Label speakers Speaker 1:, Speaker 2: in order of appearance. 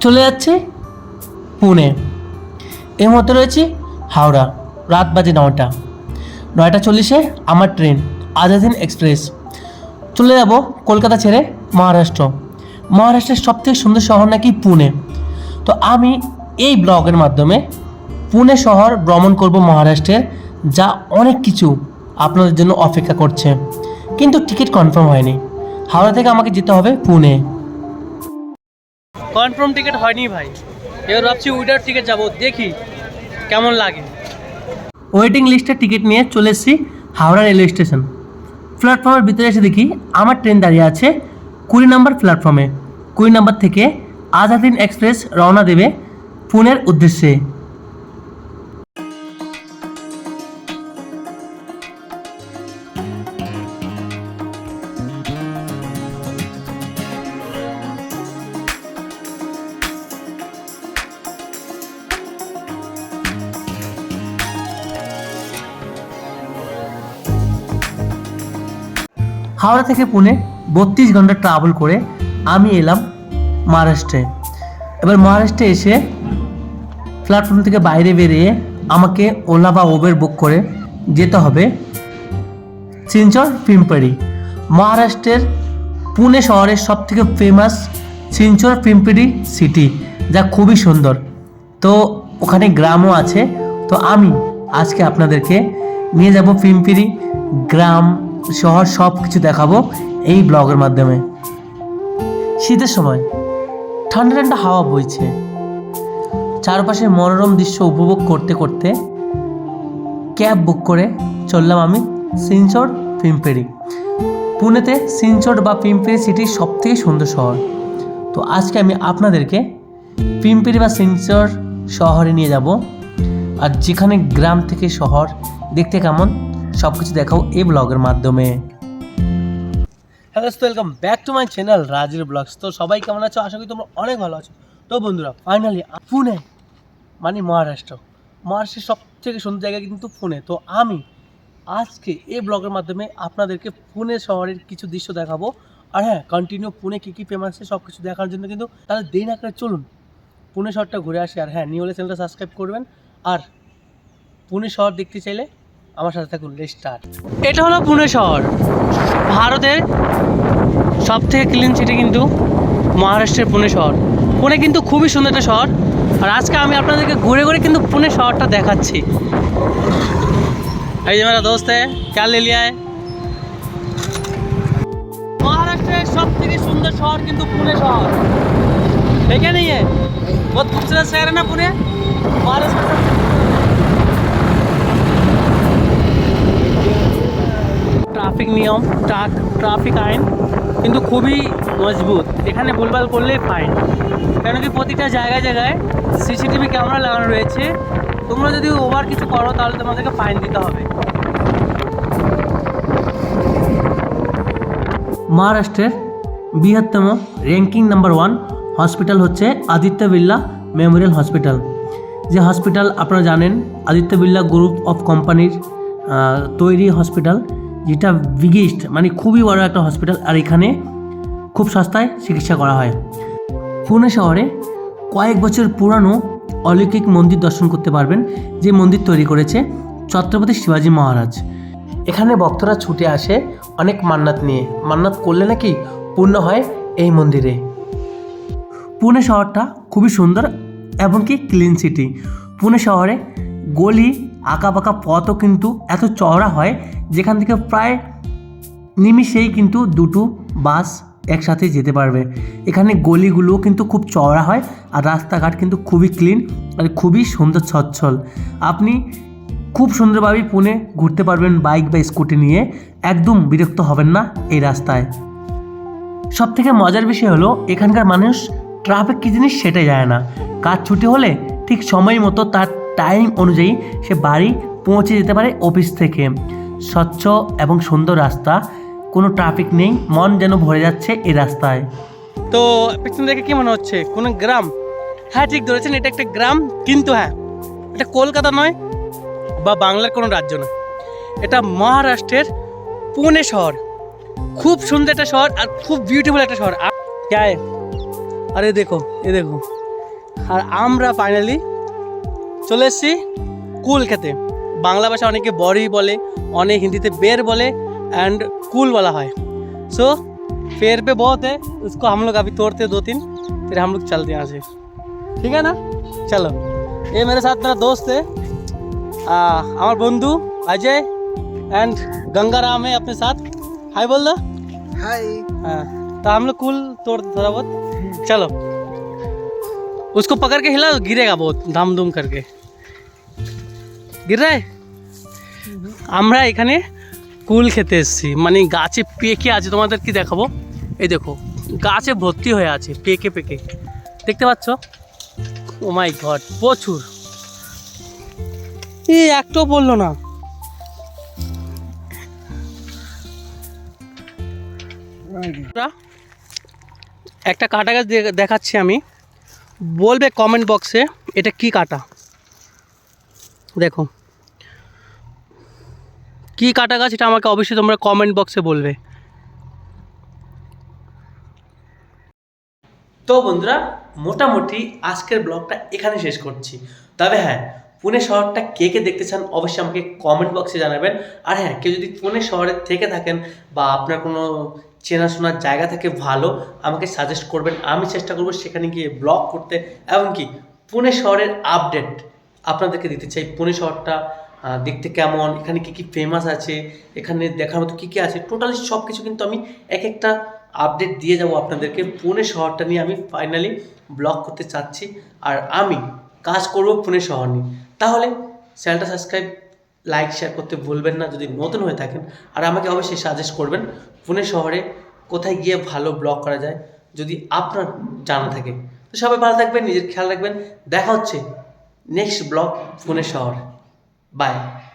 Speaker 1: চলে যাচ্ছে পুনে। এর মধ্যে রয়েছে হাওড়া রাত বাজে নয়টা। নয়টা চল্লিশে আমার ট্রেন, আজাদিন এক্সপ্রেস। চলে যাব কলকাতা ছেড়ে মহারাষ্ট্র। মহারাষ্ট্রের সবথেকে সুন্দর শহর নাকি পুনে। তো আমি এই ব্লগের মাধ্যমে পুনে শহর ভ্রমণ করব মহারাষ্ট্রের যা অনেক কিছু আপনাদের জন্য অপেক্ষা করছে। কিন্তু টিকিট কনফার্ম হয়নি। হাওড়া থেকে আমাকে যেতে হবে পুনে। কনফার্ম টিকিট হয়নি ভাই। এবার ভাবছি উইডার টিকিট যাব, দেখি কেমন লাগে। ওয়েটিং লিস্টের টিকিট নিয়ে চলে এসেছি হাওড়া রেলওয়ে স্টেশন প্ল্যাটফর্মের ভিতরে এসে দেখি আমার ট্রেন দাঁড়িয়ে আছে কুড়ি নম্বর প্ল্যাটফর্মে কুড়ি নম্বর থেকে আজাদিন এক্সপ্রেস রওনা দেবে পুনের উদ্দেশ্যে। হাওড়া থেকে পুনে বত্রিশ ঘণ্টা ট্রাভেল করে আমি এলাম মহারাষ্ট্রে। এবার মহারাষ্ট্রে এসে প্ল্যাটফর্ম থেকে বাইরে বেরিয়ে আমাকে ওলা বা ওবের বুক করে যেতে হবে সিনচর পিম্পাড়ি মহারাষ্ট্রের পুনে শহরের সব থেকে ফেমাস সিনচর পিম্পিড়ি সিটি যা খুবই সুন্দর। তো ওখানে গ্রামও আছে। তো আমি আজকে আপনাদেরকে নিয়ে যাব পিম্পিরি গ্রাম শহর সব কিছু দেখাবো এই ব্লগের মাধ্যমে। শীতের সময়, ঠান্ডা ঠান্ডা হাওয়া বইছে। চারপাশে মনোরম দৃশ্য উপভোগ করতে করতে ক্যাব বুক করে চললাম আমি সিনচর পিম্পেরি পুনেতে সিনচর বা পিম্পেরি সিটি সব থেকে সুন্দর শহর। তো আজকে আমি আপনাদেরকে পিম্পেরি বা সিনচর শহরে নিয়ে যাব। আর যেখানে গ্রাম থেকে শহর, দেখতে কেমন সব কিছু দেখাও এই ব্লগের মাধ্যমে। Hello welcome back to my channel রাজের ব্লগস তো সবাই কেমন আছো? আশা করি তোমরা অনেক ভালো আছো। তো বন্ধুরা ফাইনালি পুনে মানে মহারাষ্ট্র। মহারাষ্ট্রের সব থেকে সুন্দর জায়গা কিন্তু পুনে। তো আমি আজকে এই ব্লগের মাধ্যমে আপনাদেরকে পুনে শহরের কিছু দৃশ্য দেখাবো। আর হ্যাঁ কন্টিনিউ পুনে কী কী ফেমাস আছে সব কিছু দেখার জন্য কিন্তু তাহলে দেরি না করে চলুন পুনে শহরটা ঘুরে আসি। আর হ্যাঁ নিউ চ্যানেলটা সাবস্ক্রাইব করবেন। আর পুনে শহর দেখতে চাইলে আমার সাথে থাকুন স্টার্ট এটা হলো পুনে শহর ভারতের সব থেকে ক্লিন সিটি কিন্তু মহারাষ্ট্রের পুনে শহর পুনে কিন্তু খুবই সুন্দর একটা শহর আর আজকে আমি আপনাদেরকে ঘুরে ঘুরে কিন্তু পুনে শহরটা দেখাচ্ছি এই যে मेरा दोस्त है क्या ले लिया है মহারাষ্ট্রের সব থেকে সুন্দর শহর কিন্তু পুনে শহর দেখে नहीं है बहुत खूबसूरत शहर है ना पुणे महाराष्ट्र ট্রাফিক নিয়ম ট্রাফিক আইন, কিন্তু খুবই মজবুত। এখানে ভুলভাল করলেই ফাইন কেন কি প্রতিটা জায়গায় জায়গায় সিসিটিভি ক্যামেরা লাগানো রয়েছে। তোমরা যদি ওভার কিছু করো, তাহলে তোমাদেরকে ফাইন দিতে হবে। মহারাষ্ট্রের বৃহত্তম র্যাঙ্কিং নাম্বার ওয়ান হসপিটাল হচ্ছে আদিত্য বিড়লা মেমোরিয়াল হসপিটাল যে হসপিটাল আপনারা জানেন, আদিত্য বিড়লা গ্রুপ অফ কোম্পানির তৈরি হসপিটাল যেটা বিগেস্ট মানে খুবই বড় একটা হসপিটাল আর এখানে খুব সস্তায় চিকিৎসা করা হয়। পুনে শহরে কয়েক বছর পুরানো অলৌকিক মন্দির দর্শন করতে পারবেন, যে মন্দির তৈরি করেছে ছত্রপতি শিবাজী মহারাজ। এখানে ভক্তরা ছুটে আসে অনেক মান্নাত নিয়ে। মান্নাত করলে নাকি পূর্ণ হয় এই মন্দিরে। পুনে শহরটা খুবই সুন্দর এমনকি ক্লিন সিটি পুনে শহরে গলি আঁকাবাঁকা পথও কিন্তু এত চওড়া হয়, যেখান থেকে প্রায় নিমিষেই কিন্তু দুটো বাস একসাথে যেতে পারবে। এখানে গলিগুলোও কিন্তু খুব চওড়া হয় আর রাস্তাঘাট কিন্তু খুবই ক্লিন আর খুবই সুন্দর সচ্ছল। আপনি খুব সুন্দরভাবে পুনে ঘুরতে পারবেন বাইক বা স্কুটি নিয়ে, একদম বিরক্ত হবেন না এই রাস্তায়। সব থেকে মজার বিষয় হলো, এখানকার মানুষ ট্রাফিক কী জিনিস সেটাই যায় না। কাজ ছুটি হলে ঠিক সময় মতো তার টাইম অনুযায়ী সে বাড়ি পৌঁছে যেতে পারে অফিস থেকে। স্বচ্ছ এবং সুন্দর রাস্তা, কোনো ট্রাফিক নেই, মন যেন ভরে যাচ্ছে এই রাস্তায়। তো পিছন দেখে কি মনে হচ্ছে? কোনো গ্রাম? হ্যাঁ ঠিক ধরেছেন, এটা একটা গ্রাম, কিন্তু হ্যাঁ এটা কলকাতা নয় বা বাংলার কোনো রাজ্য নয়। এটা মহারাষ্ট্রের পুনে শহর। খুব সুন্দর একটা শহর আর খুব বিউটিফুল একটা শহর। আর আরে দেখো এ দেখো।
Speaker 2: আর আমরা ফাইনালি চলে এসছি কুল খেতে। বাংলা ভাষা बड़ी बोले বলে हिंदी ते बेर बोले एंड কুল वाला है सो so, पेड़ पे बहुत है उसको हम लोग अभी तोड़ते दो तीन फिर हम लोग चलते यहाँ से ठीक है ना चलो ये मेरे साथ मेरा दोस्त है हमार बंधु अजय एंड गंगाराम है अपने साथ हाय बोल दो
Speaker 3: हाय
Speaker 2: तो हम लोग कुल तोड़ते थोड़ा बहुत चलो उसको पकड़ के हिला गिरेगा बहुत धाम धूम करके গিরাই আমরা এখানে কুল খেতে এসেছি। মানে গাছে পেকে আছে, তোমাদের কি দেখাবো? এই দেখো, গাছে ভর্তি হয়ে আছে, পেকে পেকে। দেখতে পাচ্ছ? ও মাই গড, প্রচুর। এই একটাও বলল না। একটা কাটা গাছ দেখাচ্ছি আমি। বলবে কমেন্ট বক্সে এটা কি কাটা? দেখো। কি কাটা গাছ এটা আমাকে অবশ্যই তোমরা কমেন্ট বক্সে বলবে।
Speaker 1: তো বন্ধুরা, মোটামুটি আজকের ব্লগটা এখানে শেষ করছি। তবে হ্যাঁ পুনে শহরটা কে কে দেখতে চান অবশ্যই আমাকে কমেন্ট বক্সে জানাবেন। আর হ্যাঁ কেউ যদি পুনে শহরে থেকে থাকেন বা আপনার কোনো চেনাশোনার জায়গা থেকে ভালো, আমাকে সাজেস্ট করবেন। আমি চেষ্টা করব সেখানে গিয়ে ব্লগ করতে। এমনকি পুনে শহরের আপডেট আপনাদেরকে দিতে চাই। পুনে শহরটা দেখতে কেমন? এখানে কি কি ফেমাস আছে? এখানে দেখার মতো কি কি আছে? টোটালি সব কিছু কিন্তু আমি এক একটা আপডেট দিয়ে যাব আপনাদেরকে। পুনে শহরটা নিয়ে আমি ফাইনালি ব্লগ করতে চাচ্ছি। আর আমি কাজ করব পুনে শহর নিয়ে। তাহলে চ্যানেলটা সাবস্ক্রাইব লাইক শেয়ার করতে ভুলবেন না। যদি নতুন হয়ে থাকেন, আর আমাকে অবশ্যই সাজেস্ট করবেন পুনে শহরে কোথায় গিয়ে ভালো ব্লগ করা যায়, যদি আপনার জানা থাকে। তো সবাই ভালো থাকবেন, নিজের খেয়াল রাখবেন। দেখা হচ্ছে নেক্সট ব্লগ পুনে শহর। Bye.